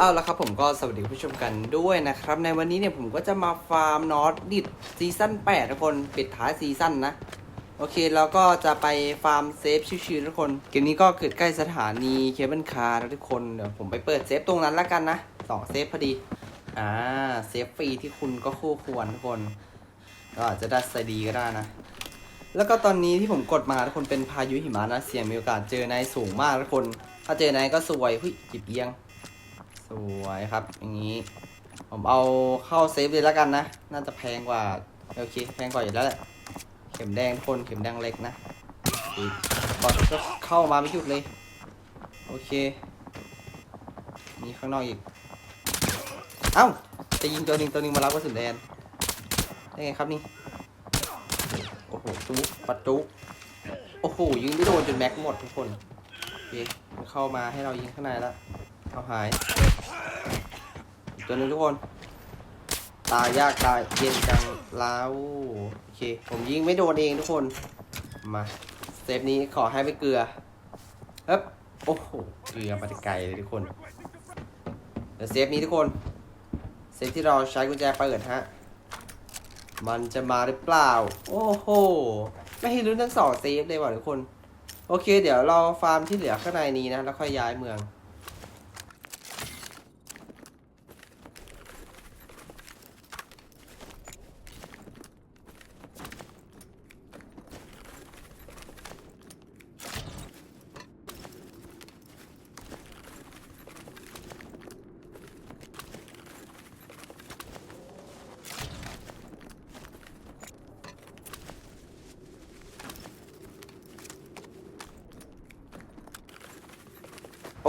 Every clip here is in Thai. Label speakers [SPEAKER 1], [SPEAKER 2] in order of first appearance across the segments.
[SPEAKER 1] เอาละครับผมก็สวัสดีผู้ชมกันด้วยนะครับ ในวันนี้เนี่ยผมก็จะมาฟาร์มนอตดิดซีซั่น8ทุกคนปิดท้ายซีซั่นนะ โอเคแล้วก็จะไปฟาร์มเซฟชิวๆทุกคนเกมนี้ก็เกิดใกล้สถานีเคเบิลคาร์ทุกคนเดี๋ยวผมไปเปิดเซฟตรงนั้นแล้วกันนะสองเซฟพอดีอ่าเซฟฟรีที่คุณก็คู่ควรทุกคนเราอาจจะได้ไซดีก็ได้นะแล้วก็ตอนนี้ที่ผมกดมาทุกคนเป็นพายุหิมะนะเสี่ยงมีโอกาสเจอนายสูงมากทุกคน ถ้าเจอนายก็สวยหุ้ยจิบเอียง สวยครับ อย่างนี้ ผมเอาเข้าเซฟเลยแล้วกันนะ น่าจะแพงกว่า โอเค แพงกว่าอยู่แล้วแหละ เข็มแดงคนเข็มแดงเล็กนะกบอดก็เข้ามาไม่หยุดเลย โอเค มีข้างนอกอีก เอ้า จะยิงตัวหนึ่งตัวหนึ่งมารับกระสุนแดนได้ไงครับนี่ โอ้โหจุกปัดจุโอ้โห ยิงไม่โดนจนแม็กหมดทุกคน โอเคเข้ามาให้เรายิงข้างในแล้วเอาหาย ตัวหนึงทุกคน ตายยากตายเย็นจังแล้วโอเค ผมยิงไม่โดนเองทุกคน มาเซฟนี้ขอให้ไม่เกลือเอ๊บโอ้โหเกลือมาแต่ไกลเลยทุกคนเดี๋ยวเซฟนี้ทุกคนเซฟที่เราใช้กุญแจเปิดฮะ มันจะมาหรือเปล่า โอ้โห ไม่ให้ลุ้นทั้งสองเซฟเลยว่ะทุกคน โอเค เดี๋ยวเราฟาร์มที่เหลือข้างในนี้นะ แล้วค่อยย้ายเมือง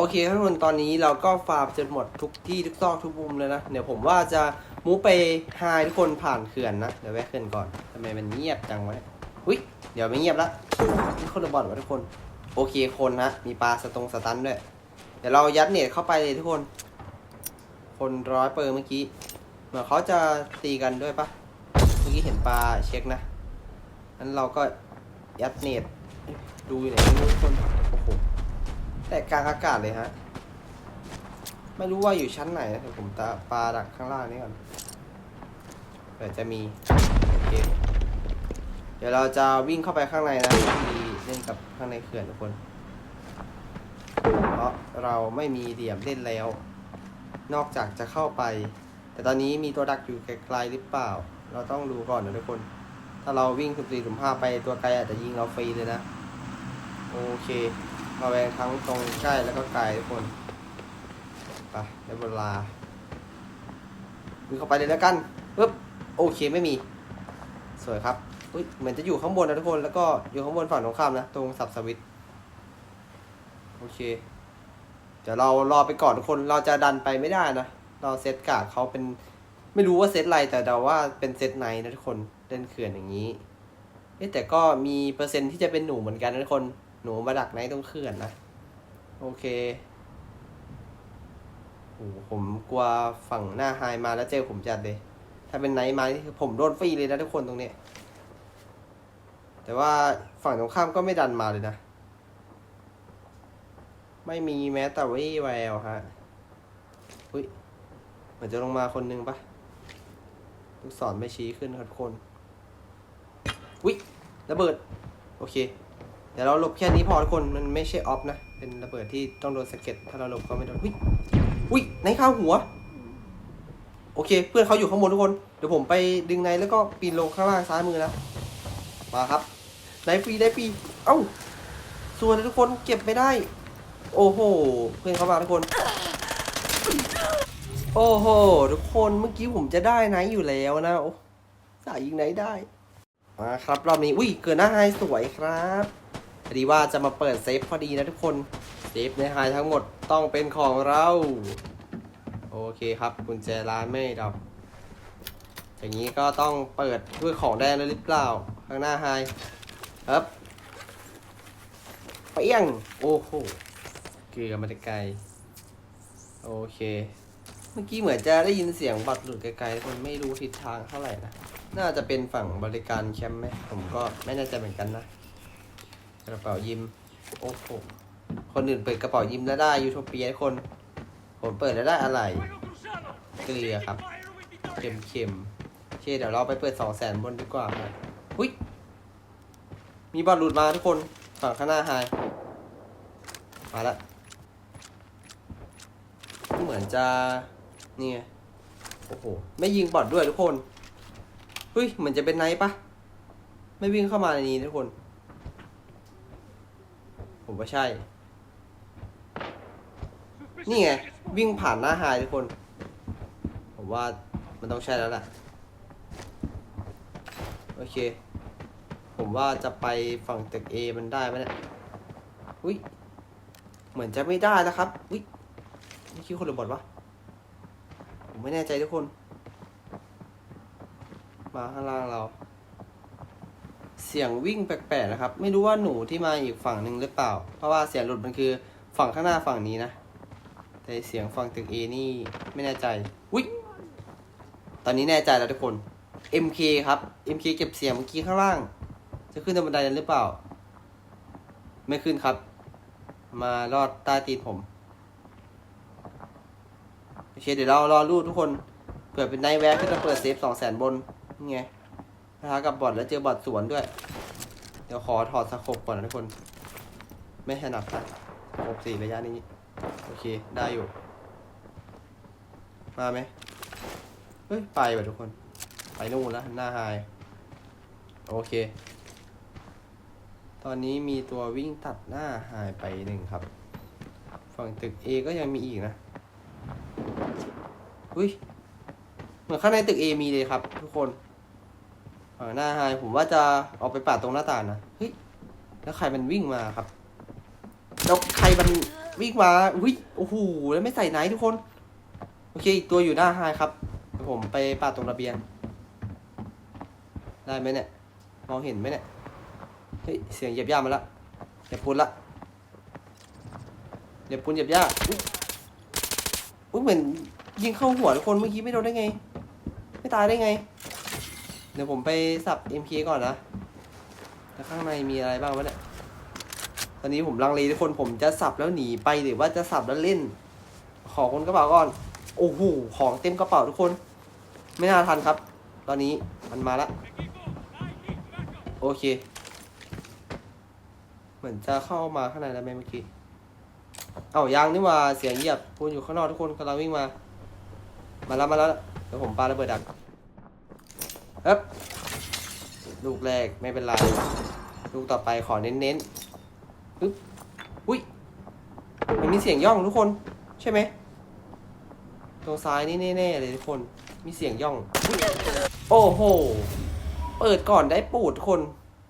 [SPEAKER 1] เคทุกคนตอนนี้เราก็ฟาร์มจนหมดทุกที่ทุกซอกทุกมุมเลยนะ เดี๋ยวผมว่าจะมูไปไฮทุกคนผ่านเขื่อนนะ เดี๋ยวแวะเขื่อนก่อนทำไมมันเงียบจังวะอุ้ยเดี๋ยวไม่เงียบละนี่คนระบอดวะทุกคน โอเคคนนะมีปลาสตรงสตันด้วย เดี๋ยวเรายัดเน็ตเข้าไปเลยทุกคน คนร้อยเปอร์เมื่อกี้ เหมือนเขาจะตีกันด้วยปะเมื่อกี้เห็นปลาเช็คนะนั้นเราก็ยัดเน็ตดูอยู่ไหนไม่รู้ทุกคนโอ้โห แต่กลางอากาศเลยฮะ ไม่รู้ว่าอยู่ชั้นไหนนะเดี๋ยวผมตาปลาดักข้างล่างนี้ก่อนเผื่อจะมีโอเคเดี๋ยวเราจะวิ่งเข้าไปข้างในนะที่เล่นกับข้างในเขื่อนทุกคน เพราะเราไม่มีเหลี่ยมเล่นแล้ว นอกจากจะเข้าไป แต่ตอนนี้มีตัวดักอยู่ไกลๆหรือเปล่า เราต้องดูก่อนนะทุกคน ถ้าเราวิ่งสุ่มสี่สุ่มห้าไปตัวไกลอาจจะยิงเราฟรีเลยนะ โอเค ราแวงทั้งตรงใกล้แล้วก็ไกลทุกคนไปได้เวลาวิ่งเข้าไปเลยแล้วกันปึ๊บโอเคไม่มี สวยครับอุ้ยเหมือนจะอยู่ข้างบนนะทุกคนแล้วก็อยู่ข้างบนฝั่งตรงข้ามนะ ตรงสับสวิตโอเคเดี๋ยวเรารอไปก่อนทุกคนเราจะดันไปไม่ได้นะเราเซตกาดเขาเป็นไม่รู้ว่าเซตอะไรแต่เดาว่าเป็นเซตไหนนะทุกคนเล่นเขื่อนอย่างนี้เอ๊ะแต่ก็มีเปอร์เซ็นต์ที่จะเป็นหนูเหมือนกันนะทุกคน นูมาดักไนท์ตรงเขื่อนนะ โอเคโอ้โหผมกลัวฝั่งหน้าไฮมาแล้วเจอผมจัดเลย ถ้าเป็นไนท์มานี่คือผมโดนฟรีเลยนะทุกคนตรงเนี้ยแต่ว่าฝั่งตรงข้ามก็ไม่ดันมาเลยนะ ไม่มีแม้แต่วี่แววฮะอุ้ยเหมือนจะลงมาคนนึงปะลูกศรไม่ชี้ขึ้นครับทุกคนอุ้ยระเบิด โอเค ดี๋ยวเราหลบแค่นี้พอทุกคนมันไม่ใช่ออฟนะ เป็นระเบิดที่ต้องโดนสะเก็ดถ้าเราหลบก็ไม่โดนอุ้ยอุ้ยไหนข้าวหัว โอเค เพื่อนเขาอยู่ข้างบนทุกคน เดี๋ยวผมไปดึงในแล้วก็ปีนลงข้างล่างซ้ายมือนะมาครับได้ฟรีได้ฟรีเอ้าส่วนทุกคนเก็บไม่ได้ โอ้โห เพื่อนเขามาทุกคน โอ้โห ทุกคนเมื่อกี้ผมจะได้ไนท์อยู่แล้วนะโอ้สายยิงไนได้มาครับรอบนี้อุ้ยเกิดหน้าไฮสวยครับ พอดีว่าจะมาเปิดเซฟพอดีนะทุกคน เซฟในไฮทั้งหมดต้องเป็นของเรา โอเคครับกุญแจร้านไม่ดับ อย่างนี้ก็ต้องเปิดด้วยของแดงเลยหรือเปล่า ข้างหน้าไฮครับเปี้ยง โอ้โห เกลือมาแต่ไกล โอเค เมื่อกี้เหมือนจะได้ยินเสียงบัตรหลุดไกลๆคนไม่รู้ทิศทางเท่าไหร่นะ น่าจะเป็นฝั่งบริการแคมป์ไหม ผมก็ไม่แน่ใจเหมือนกันนะ กระเป๋ายิม โอ้โห คนอื่นเปิดกระเป๋ายิมแล้วได้ยูโทเปียคน ผมเปิดแล้วได้อะไร เกลือครับ เค็มเค็มโอเคเดี๋ยวเราไปเปิดสองแสนบนดีกว่าครับหุ้ย มีบอลหลุดมาทุกคน ฝั่งข้างหน้าไฮมาละ เหมือนจะนี่ไงโอ้โห ไม่ยิงบอลด้วยทุกคนเฮ้ย เหมือนจะเป็นไนท์ปะ ไม่วิ่งเข้ามาในนี้ทุกคน ผมว่าใช่ นี่ไง วิ่งผ่านหน้าไฮทุกคน ผมว่ามันต้องใช่แล้วแหละ โอเค ผมว่าจะไปฝั่งตึก A มันได้ไหมเนี่ย อุ้ย เหมือนจะไม่ได้แล้วครับ อุ้ยนี่คิดคนหรือบอดวะ ผมไม่แน่ใจทุกคน มาข้างล่างเรา เสียงวิ่งแปลกๆนะครับ ไม่รู้ว่าหนูที่มาอีกฝั่งหนึ่งหรือเปล่า เพราะว่าเสียงหลุดมันคือฝั่งข้างหน้าฝั่งนี้นะ แต่เสียงฝั่งตึก A นี่ไม่แน่ใจอุ้ยตอนนี้แน่ใจแล้วทุกคน MK ครับ MK เก็บเสียงเมื่อกี้ข้างล่าง จะขึ้นตรงบันไดนั้นหรือเปล่า ไม่ขึ้นครับ มารอดใต้ตีนผมโอเคเดี๋ยวเรารอรูดทุกคนเผื่อเป็นไนท์แวร์ขึ้นมาเปิดเซฟสองแสนบนนี่ไง นะคะกับบอทแล้วเจอบอทสวนด้วย เดี๋ยวขอถอดสโคปก่อนนะทุกคน ไม่ถนัดนะสโคปสี่ระยะนี้ โอเค ได้อยู่ มาไหมเฮ้ย ไปว่ะทุกคน ไปนู่นแล้ว หน้าไฮโอเค ตอนนี้มีตัววิ่งตัดหน้าหายไปหนึ่งครับ ฝั่งตึก A ก็ยังมีอีกนะ อุ้ย เหมือนข้างในตึก A มีเลยครับ ทุกคน ฝั่งหน้าไฮผมว่าจะออกไปปาดตรงหน้าต่างนะเฮ้ยแล้วใครมันวิ่งมาครับแล้วใครมันวิ่งมาอุ้ยโอ้โหแล้วไม่ใส่ไหนทุกคนโอเคอีกตัวอยู่หน้าไฮครับผมไปปาดตรงระเบียง ได้ไหมเนี่ยมองเห็นไหมเนี่ยเฮ้ยเสียงเหยียบย่ามาละเหยียบปูนละเหยียบปูนเหยียบย่าอุ้ยเหมือนยิงเข้าหัวทุกคนเมื่อกี้ไม่โดนได้ไง ไม่ตายได้ไง เดี๋ยวผมไปสับ MK ก่อนนะแล้วข้างในมีอะไรบ้างวะเนี่ย ตอนนี้ผมลังเลทุกคนผมจะสับแล้วหนีไปหรือว่าจะสับแล้วเล่น ขอคนกระเป๋าก่อน โอ้โห ของเต็มกระเป๋าทุกคน ไม่น่าทันครับ ตอนนี้มันมาละโอเค เหมือนจะเข้ามาข้างในแล้วไหมเมื่อกี้ เอ้ายังนี่ว่าเสียงเหยียบพูนอยู่ข้างนอกทุกคนกำลังวิ่งมา มาแล้วมาแล้วเดี๋ยวผมปาระเบิดดัก เอ๊บลูกแรกไม่เป็นไร ลูกต่อไปขอเน้นๆปึ๊บอุ้ยมันมีเสียงย่องทุกคน ใช่ไหมตรงซ้ายนี่แน่ๆเลยทุกคน มีเสียงย่อง โอ้โห เปิดก่อนได้ปูดทุกคน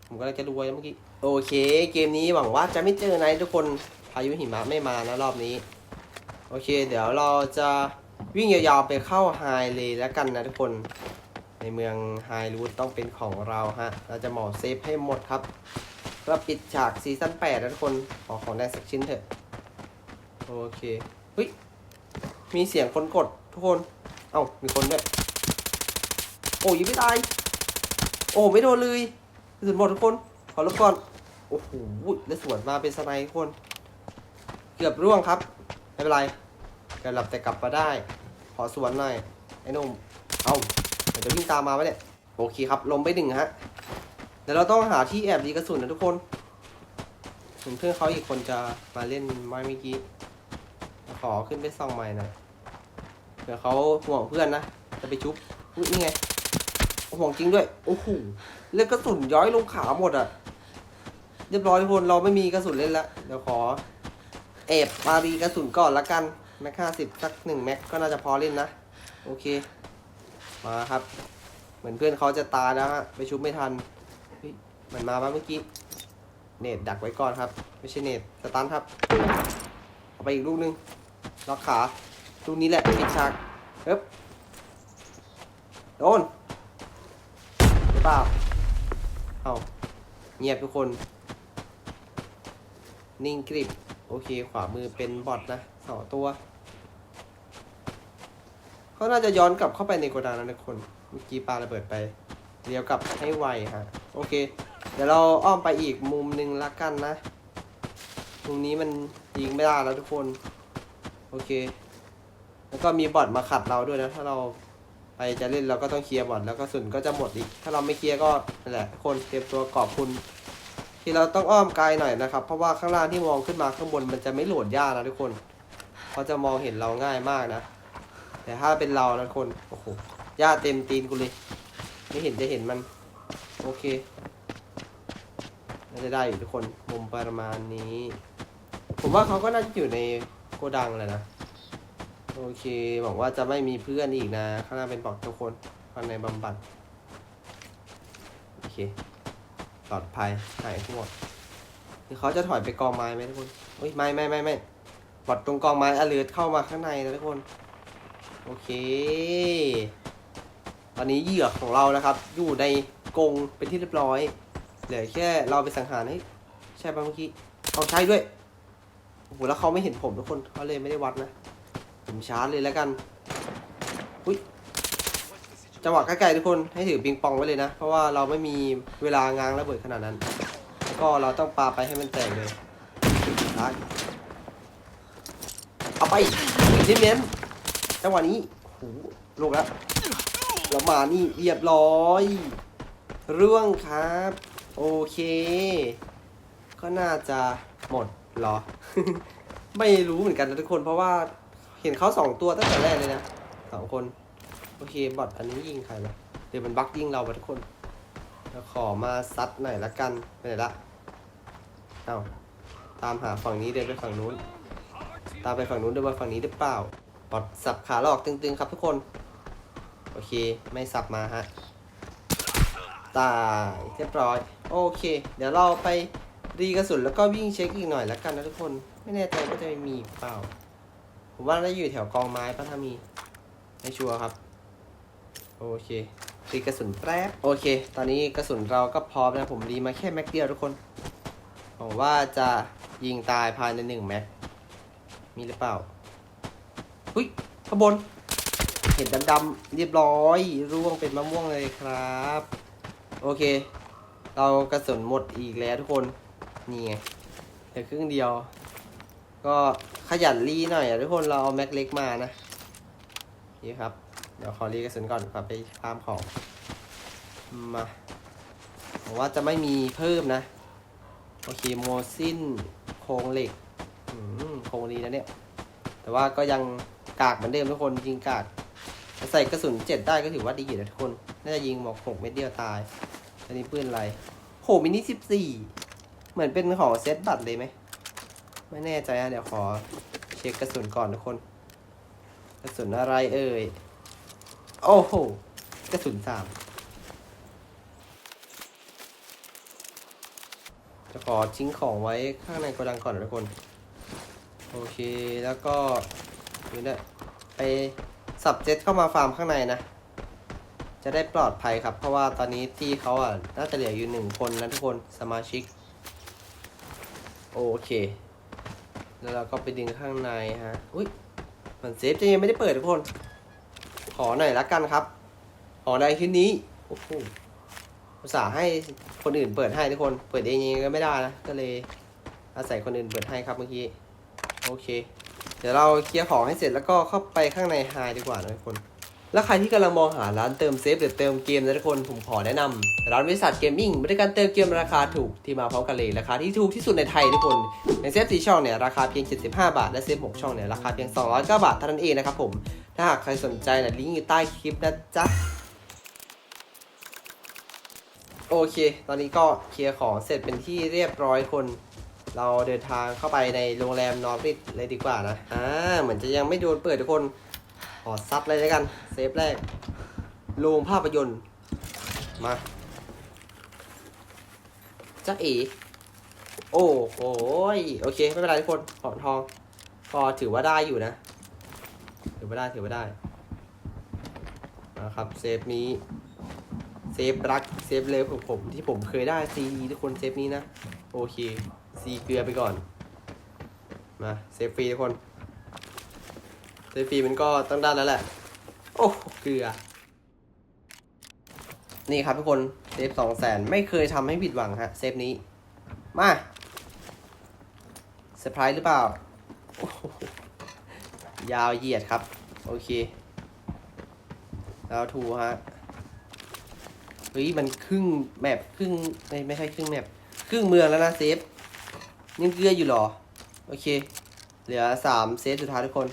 [SPEAKER 1] ผมก็เลยจะรวยเมื่อกี้ โอเค เกมนี้หวังว่าจะไม่เจอไนทุกคน พายุหิมะไม่มานะรอบนี้ โอเค เดี๋ยวเราจะวิ่งยาวๆไปเข้าไฮเลยแล้วกันนะทุกคน ในเมืองไฮรูทต้องเป็นของเราฮะ เราจะหมอเซฟให้หมดครับเพื่อปิดฉากซีซั่น8นะทุกคน ขอของได้สักชิ้นเถอะ โอเคเฮ้ย มีเสียงคนกดทุกคน เอ้า มีคนด้วย โอ้ยไม่ตาย โอ้ไม่โดนเลยสุนหมดทุกคน ขอลบก่อน โอ้โห แล้วสวนมาเป็นสไนด์ทุกคน เกือบร่วงครับ ไม่เป็นไรเกือบหลับแต่กลับมาได้ ขอสวนหน่อย ไอ้นุ่ม เอ้า ดี๋ยวจะวิ่งตามมาไหมเนี่ย โอเคครับลงไปหนึ่งฮะ เดี๋ยวเราต้องหาที่แอบดีกระสุนนะทุกคนเหมือนเพื่อนเขาอีกคนจะมาเล่นไม้เมื่อกี้ ขอขึ้นไปส่องใหม่หน่อยเผื่อเขาห่วงเพื่อนนะ จะไปชุบอุ๊ยนี่ไง ห่วงจริงด้วย โอ้โห เลือดกระสุนย้อยลงขาหมดอะ เรียบร้อยทุกคนเราไม่มีกระสุนเล่นละ เดี๋ยวขอแอบมาดีกระสุนก่อนละกัน แม็กห้าสิบสักหนึ่งแม็กก็น่าจะพอเล่นนะ โอเค มาครับ เหมือนเพื่อนเขาจะตายแล้วฮะไปชุบไม่ทันเฮ้ยมันมาบ้างเมื่อกี้ เนตดักไว้ก่อนครับ ไม่ใช่เนตสตันครับเอาไปอีกลูกนึงล็อกขาลูกนี้แหละปิดฉากเอ๊บโดนหรือเปล่าเอาเงียบทุกคน นิ่งกริบ โอเค ขวามือเป็นบอทนะสองตัว เขาน่าจะย้อนกลับเข้าไปในโกดังแล้วนะทุกคนเมื่อกี้ปาระเบิดไปเลี้ยวกลับให้ไวฮะโอเค เดี๋ยวเราอ้อมไปอีกมุมหนึ่งละกันนะมุมนี้มันยิงไม่ได้แล้วทุกคน โอเค แล้วก็มีบอทมาขัดเราด้วยนะ ถ้าเราไปจะเล่นเราก็ต้องเคลียร์บอทแล้วก็ส่นก็จะหมดอีก ถ้าเราไม่เคลียร์ก็นั่นแหละคนเตรียมตัวกอบคุณ ที่เราต้องอ้อมไกลหน่อยนะครับ เพราะว่าข้างล่างที่มองขึ้นมาข้างบนมันจะไม่โหลดยากนะทุกคนเขาจะมองเห็นเราง่ายมากนะ แต่ถ้าเป็นเรานะทุกคน โอ้โหหญ้าเต็มตีนกูเลย ไม่เห็นจะเห็นมัน โอเคน่าจะได้อยู่ทุกคนมุมประมาณนี้ ผมว่าเขาก็น่าจะอยู่ในโกดังแหละนะ โอเคหวังว่าจะไม่มีเพื่อนอีกนะ ข้างหน้าเป็นบอกทุกคนข้างในบำบัด โอเคปลอดภัยหายทั้งหมดนี่เขาจะถอยไปกองไม้ไหมทุกคนเฮ้ยไม่ไม่ไม่ไม่บอดตรงกองไม้อเลือดเข้ามาข้างในนะทุกคน โอเค ตอนนี้เหยื่อของเรานะครับ อยู่ในกรงเป็นที่เรียบร้อย เหลือแค่เราไปสังหารให้ใช่ป่ะเมื่อกี้เอาใช่ด้วย โอ้โห แล้วเขาไม่เห็นผมทุกคนเขาเลยไม่ได้วัดนะ ผมชาร์จเลยแล้วกันอุ้ยจังหวะใกล้ๆทุกคนให้ถือปิงปองไว้เลยนะ เพราะว่าเราไม่มีเวลางางระเบิดขนาดนั้น ก็เราต้องปาไปให้มันแตกเลยชาร์จเอาไปเน้น จังหวะนี้โหลงแล้วแล้วมานี่เรียบร้อย เรื่องครับ โอเค ก็น่าจะหมดเหรอ ไม่รู้เหมือนกันนะทุกคน เพราะว่าเห็นเขาสองตัวตั้งแต่แรกเลยนะสองคน โอเคบอทอันนี้ยิงใครวะเดี๋ยวมันบักยิงเราไปทุกคนแล้วขอมาซัดหน่อยละกันไปไหนละเอาตามหาฝั่งนี้เดินไปฝั่งนู้น ตามไปฝั่งนู้นเดินไปฝั่งนี้หรือเปล่า บอทสับขาหลอกตึงๆครับทุกคน โอเค ไม่สับมาฮะ ตายเรียบร้อย โอเค เดี๋ยวเราไปรีกระสุนแล้วก็วิ่งเช็คอีกหน่อยละกันนะทุกคน ไม่แน่ใจว่าจะมีเปล่า ผมว่าน่าอยู่แถวกองไม้ปะถ้ามี ไม่ชัวร์ครับ โอเครีกระสุนแป๊บ โอเค ตอนนี้กระสุนเราก็พร้อมนะผมรีมาแค่แม็กเดียวทุกคนหวังว่าจะยิงตายภายในหนึ่งแม็ก มีหรือเปล่า หุ้ยข้างบน เห็นดำๆเรียบร้อยร่วงเป็นมะม่วงเลยครับ โอเค เรากระสุนหมดอีกแล้วทุกคนนี่ไงเหลือครึ่งเดียว ก็ขยันรีหน่อยอะทุกคนเราเอาแม็กเล็กมานะนี่ครับ เดี๋ยวขอรีกระสุนก่อนครับไปฟามของมาผมว่าจะไม่มีเพิ่มนะ โอเคโมซินโครงเหล็กโครงดีนะเนี่ย แต่ว่าก็ยัง กากเหมือนเดิมทุกคนยิงกากใส่กระสุนเจ็ดได้ก็ถือว่าดีอยู่นะทุกคน น่าจะยิงหมอกหกเม็ดเดียวตาย อันนี้ปืนอะไรโหมินิสิบสี่เหมือนเป็นของเซตบัตรเลยไหม ไม่แน่ใจอะเดี๋ยวขอเช็คกระสุนก่อนทุกคน กระสุนอะไรเอ่ย โอ้โห กระสุนสามจะขอทิ้งของไว้ข้างในโกดังก่อนนะทุกคน โอเคแล้วก็ นี่ด้วยไปสับเจ็ตเข้ามาฟาร์มข้างในนะ จะได้ปลอดภัยครับ เพราะว่าตอนนี้ที่เขาอะน่าจะเหลืออยู่หนึ่งคนนะทุกคนสมาชิก โอเค แล้วเราก็ไปดึงข้างในฮะ อุ้ยเหมือนเซฟจะยังไม่ได้เปิดทุกคน ขอหน่อยละกันครับ ขอในที่นี้ โอ้โหอุตส่าห์ให้คนอื่นเปิดให้ทุกคน เปิดเองยังไงก็ไม่ได้นะ ก็เลยอาศัยคนอื่นเปิดให้ครับเมื่อกี้ โอเค เดี๋ยวเราเคลียร์ของให้เสร็จแล้วก็เข้าไปข้างในไฮดีกว่านะทุกคน แล้วใครที่กำลังมองหาร้านเติมเซฟหรือเติมเกมนะทุกคนผมขอแนะนำร้านบริษัทเกมมิ่งบริการเติมเกมราคาถูกที่มาพร้อมกันเลยราคาที่ถูกที่สุดในไทยทุกคนอย่างเซฟ4ช่องเนี่ยราคาเพียง 75 บาทและเซฟ6ช่องเนี่ยราคาเพียง 209 บาทเท่านั้นเองนะครับผมถ้าหากใครสนใจนี่ยลิงก์อยู่ใต้คลิปนะจ๊ะโอเค ตอนนี้ก็เคลียร์ของเสร็จเป็นที่เรียบร้อยคน เราเดินทางเข้าไปในโรงแรมนอร์ริทเลยดีกว่านะ อ่า เหมือนจะยังไม่โดนเปิดทุกคน ขอซัดเลยแล้วกัน เซฟแรก โรงภาพยนตร์ มาจ้าเอ๋โอ้โหยโอเค ไม่เป็นไรทุกคน ขอทองก็ถือว่าได้อยู่นะ ถือว่าได้ ถือว่าได้นะครับ เซฟนี้ เซฟรัก เซฟเลฟของผมที่ผมเคยได้ซีทุกคนเซฟนี้นะ โอเค ซีเกลือไปก่อน มาเซฟฟรีทุกคนเซฟฟรีมันก็ต้องได้แล้วแหละ โอ้เกลือ นี่ครับทุกคนเซฟสองแสนไม่เคยทำให้ผิดหวังฮะเซฟนี้ มาเซอร์ไพรส์หรือเปล่า ยาวเหยียดครับ
[SPEAKER 2] โอเค แล้วทูฮะเฮ้ยมันครึ่งแมปครึ่งไม่ไม่ใช่ครึ่งแมปครึ่งเมืองแล้วนะเซฟ ยังเกลืออยู่หรอ โอเค เหลือสามเซฟสุดท้ายทุกคน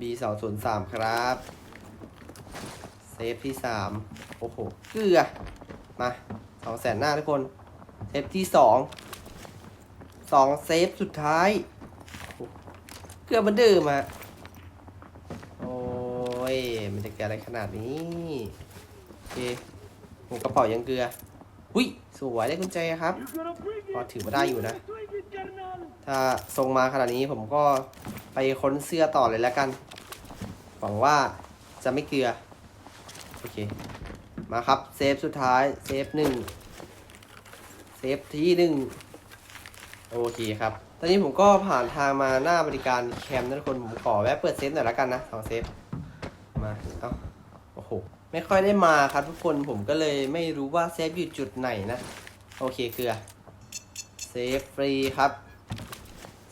[SPEAKER 2] B สองศูนย์สามครับ เซฟที่สามโอ้โห เกลือ มาสองแสนหน้าทุกคน เซฟที่สอง สองเซฟสุดท้าย เกลือมันเดิมอะโอ้ย มันจะเกิดอะไรขนาดนี้ โอเคหมูกระเป๋ายังเกลือ สวยได้กุญแจครับ พอถือมาได้อยู่นะ ถ้าทรงมาขนาดนี้ผมก็ไปค้นเสื้อต่อเลยแล้วกัน หวังว่าจะไม่เกลือ โอเค มาครับ เซฟสุดท้าย เซฟหนึ่ง เซฟที่หนึ่ง โอเคครับ ตอนนี้ผมก็ผ่านทางมาหน้าบริการแคมป์นะทุกคน ผมขอแวะเปิดเซฟหน่อยแล้วกันนะสองเซฟ มา เอ้า โอ้โห ไม่ค่อยได้มาครับทุกคนผมก็เลยไม่รู้ว่าเซฟอยู่จุดไหนนะ โอเคเกลือเซฟฟรีครับ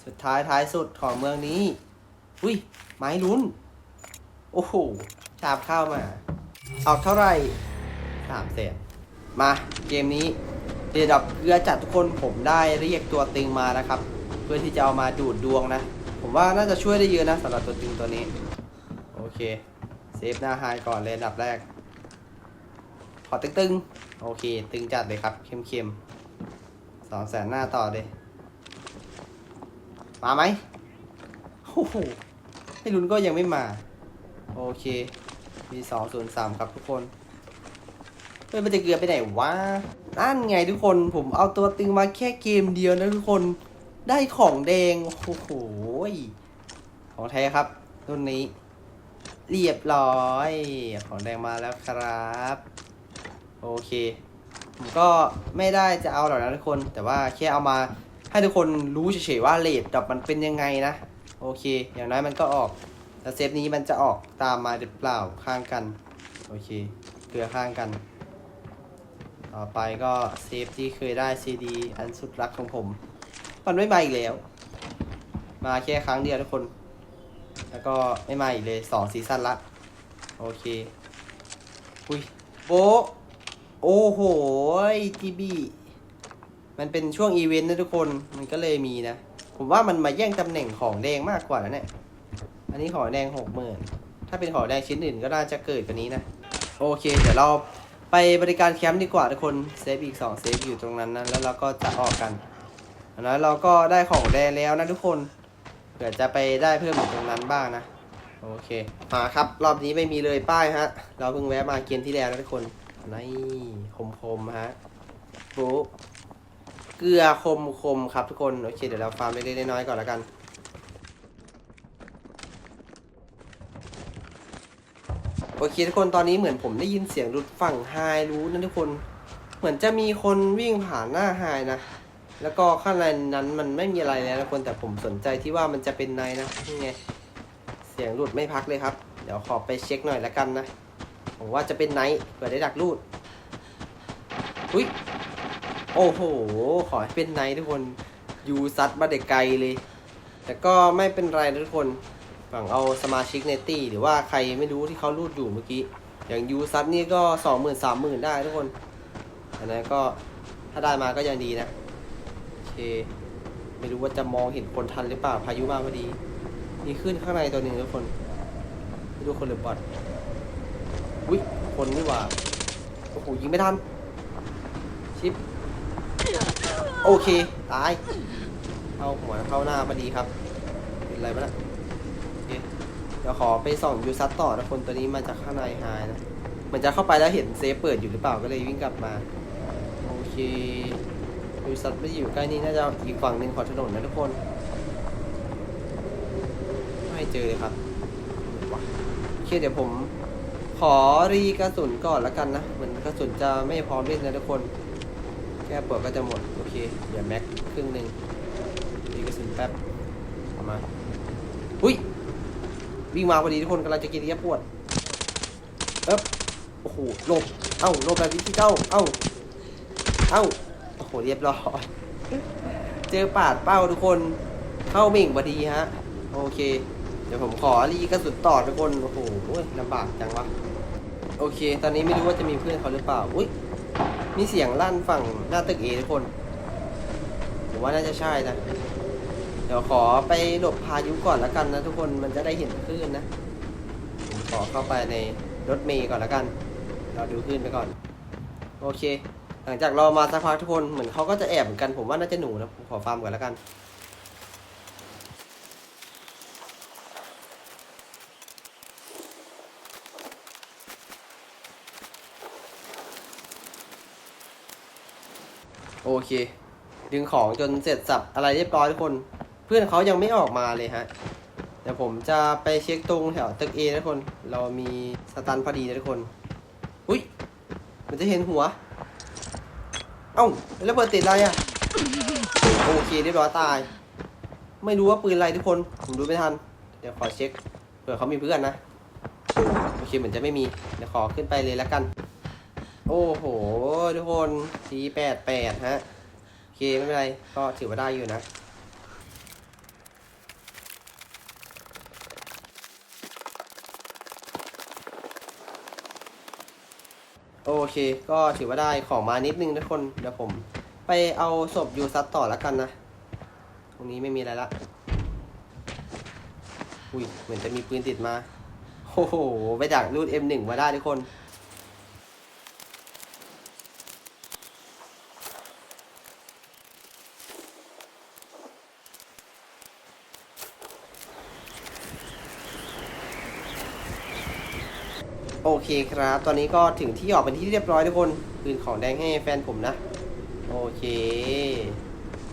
[SPEAKER 2] สุดท้ายท้ายสุดของเมืองนี้ อุ้ยไม้ลุ้น โอ้โหชาบเข้ามาออกเท่าไหร่สามแสนมาเกมนี้เดดับเกลือจัดทุกคนผมได้เรียกตัวตึงมานะครับ เพื่อที่จะเอามาดูดดวงนะ ผมว่าน่าจะช่วยได้เยอะนะสำหรับตัวตึงตัวนี้ โอเค เซฟหน้าไฮก่อนเลยอันดับแรก ขอตึงๆ โอเค ตึงจัดเลยครับ เข้มๆสองแสนหน้าต่อเลย มาไหมโอ้โหให้ลุ้นก็ยังไม่มา โอเค มีสองศูนย์สามครับทุกคนเฮ้ยมันจะเกลือไปไหนวะนั่นไงทุกคนผมเอาตัวตึงมาแค่เกมเดียวนะทุกคนได้ของแดง โอ้โห ของแท้ครับรุ่นนี้ เรียบร้อย ของแดงมาแล้วครับ โอเค ผมก็ไม่ได้จะเอาหรอกนะทุกคน แต่ว่าแค่เอามาให้ทุกคนรู้เฉยๆว่าเลดดอกมันเป็นยังไงนะ โอเค อย่างน้อยมันก็ออก แต่เซฟนี้มันจะออกตามมาหรือเปล่าข้างกัน โอเคเกลือข้างกัน ต่อไปก็เซฟที่เคยได้ซีดีอันสุดรักของผม มันไม่มาอีกแล้ว มาแค่ครั้งเดียวทุกคน แล้วก็ไม่มาอีกเลยสองซีซั่นละ โอเค อุ้ยโบโอ้โหจีบีมันเป็นช่วงอีเวนต์นะทุกคน มันก็เลยมีนะ ผมว่ามันมาแย่งตำแหน่งของแดงมากกว่านะเนี่ย อันนี้ของแดงหกหมื่นถ้าเป็นของแดงชิ้นอื่นก็น่าจะเกิดกว่านี้นะ โอเค เดี๋ยวเราไปบริการแคมป์ดีกว่าทุกคน เซฟอีก2เซฟอยู่ตรงนั้นนะ แล้วเราก็จะออกกันอันนั้นเราก็ได้ของแดงแล้วนะทุกคน เผื่อจะไปได้เพิ่มอยู่ตรงนั้นบ้างนะ โอเค มาครับ รอบนี้ไม่มีเลยป้ายฮะ เราเพิ่งแวะมาเกมที่แล้วนะทุกคนนี่คมๆฮะปุ๊เกลือคมๆครับทุกคน โอเค เดี๋ยวเราฟาร์มเล็กๆน้อยๆก่อนแล้วกันโอเคทุกคนตอนนี้เหมือนผมได้ยินเสียงรุดฝั่งไฮรู้นะทุกคน เหมือนจะมีคนวิ่งผ่านหน้าไฮนะ แล้วก็ข้างในนั้นมันไม่มีอะไรแล้วนะทุกคนแต่ผมสนใจที่ว่ามันจะเป็นไนนะนี่ไงเสียงหลุดไม่พักเลยครับ เดี๋ยวขอไปเช็คหน่อยละกันนะผมว่าจะเป็นไนท์เผื่อได้ดักรูดอุ้ยโอ้โห ขอให้เป็นไนท์ทุกคนยูซัดมาเด็กไกลเลย แต่ก็ไม่เป็นไรนะทุกคนฝั่งเอาสมาชิกเนตี้หรือว่าใครไม่รู้ที่เขารูดอยู่เมื่อกี้ อย่างยูซัดนี่ก็สองหมื่นสามหมื่นได้ทุกคนอันนั้นก็ถ้าได้มาก็ยังดีนะ เค ไม่รู้ว่าจะมองเห็นคนทันหรือเปล่า พายุมาพอดี มีขึ้นข้างในตัวหนึ่งทุกคนไม่รู้คนหรือบอทอุ้ยคนนี่หว่า โอ้โหยิงไม่ทัน ชิป โอเค ตาย เข้าหัวเข้าหน้าพอดีครับ เป็นไรบ้างนะโอเคเดี๋ยวขอไปส่องยูซัตต่อนะคนตัวนี้มาจากข้างในไฮนะ เหมันจะเข้าไปแล้วเห็นเซฟเปิดอยู่หรือเปล่าก็เลยวิ่งกลับมา โอเค ยูซัตไม่ได้อยู่ใกล้นี่น่าจะอีกฝั่งหนึ่งของถนนนะทุกคน ไม่เจอเลยครับว้าโอเคเดี๋ยวผม ขอรีกระสุนก่อนล้วกันนะเหมือนกระสุนจะไม่พร้อมเล่นนะทุกคน แค่ปวดก็จะหมด โอเค เดี๋ยวแม็กครึ่งหนึ่งรีกระสุนแป๊บเอามาอุ้ยวิ่งมาพอดีทุกคนกำลังจะกินเรียปวดเอ๊บโอ้โหหลบเอ้าหลบแบบวิธีเก้าเอ้าเอ้า โอ้โหเรียบร้อยเจอปาดเป้าทุกคนเข้าเม่งพอดีฮะ โอเค เดี๋ยวผมขอรีกระสุนต่อทุกคนโอ้โหลำบากจังวะโอเค ตอนนี้ไม่รู้ว่าจะมีเพื่อนเขาหรือเปล่าอุ้ยมีเสียงลั่นฝั่งหน้าตึกเอทุกคนผมว่าน่าจะใช่นะเดี๋ยวขอไปหลบพายุก่อนแล้วกันนะทุกคนมันจะได้เห็นคลื่นนะผมขอเข้าไปในรถเมย์ก่อนแล้วกัน เราดูคลื่นไปก่อน โอเค หลังจากรอมาสักพักทุกคนเหมือนเขาก็จะแอบเหมือนกันผมว่าน่าจะหนูนะผมขอฟาร์มก่อนแล้วกันโอเค ดึงของจนเสร็จสับอะไรเรียบร้อยทุกคน เพื่อนเขายังไม่ออกมาเลยฮะเดี๋ยวผมจะไปเช็คตรงแถวตึกเอนะทุกคน เรามีสตันพอดีนะทุกคน อุ้ยมันจะเห็นหัว เอ้าแล้วเปิดติดอะไรอะโอเคเรียบร้อยตาย ไม่รู้ว่าปืนอะไรทุกคนผมดูไม่ทัน เดี๋ยวขอเช็คเผื่อเขามีเพื่อนนะโอเคเหมือนจะไม่มี เดี๋ยวขอขึ้นไปเลยแล้วกัน โอ้โหทุกคนสีแปดแปดฮะโอเคไม่เป็นไรก็ถือว่าได้อยู่นะ เค ก็ถือว่าได้ของมานิดนึงทุกคน เดี๋ยวผม ไปเอาศพยูซัดต่อแล้วกันนะ ตรงนี้ไม่มีอะไรละ อุ้ย เหมือนจะมีปืนติดมา โอ้โห ไปดักรูด M1 มาได้ทุกคน โอเคครับ ตอนนี้ก็ถึงที่ออกเป็นที่เรียบร้อยทุกคน คืนของแดงให้แฟนผมนะ โอเค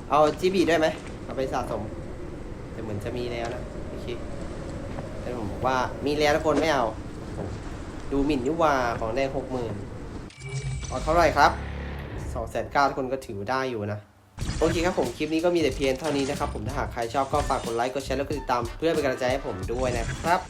[SPEAKER 2] เอาจีบีได้ไหมเอาไปสะสม แต่เหมือนจะมีแล้วนะ โอเคแต่ผมบอกว่ามีแล้วทุกคนไม่เอา ดูหมิ่นยุวาของแดงหกหมื่นเอาเท่าไหร่ครับสองแสนเก้าทุกคนก็ถือได้อยู่นะโอเคครับผมคลิปนี้ก็มีแต่เพียงเท่านี้นะครับผมถ้าหากใครชอบก็ฝากกดไลค์กดแชร์แล้วก็ติดตามเพื่อเป็นกำลังใจให้ผมด้วยนะครับ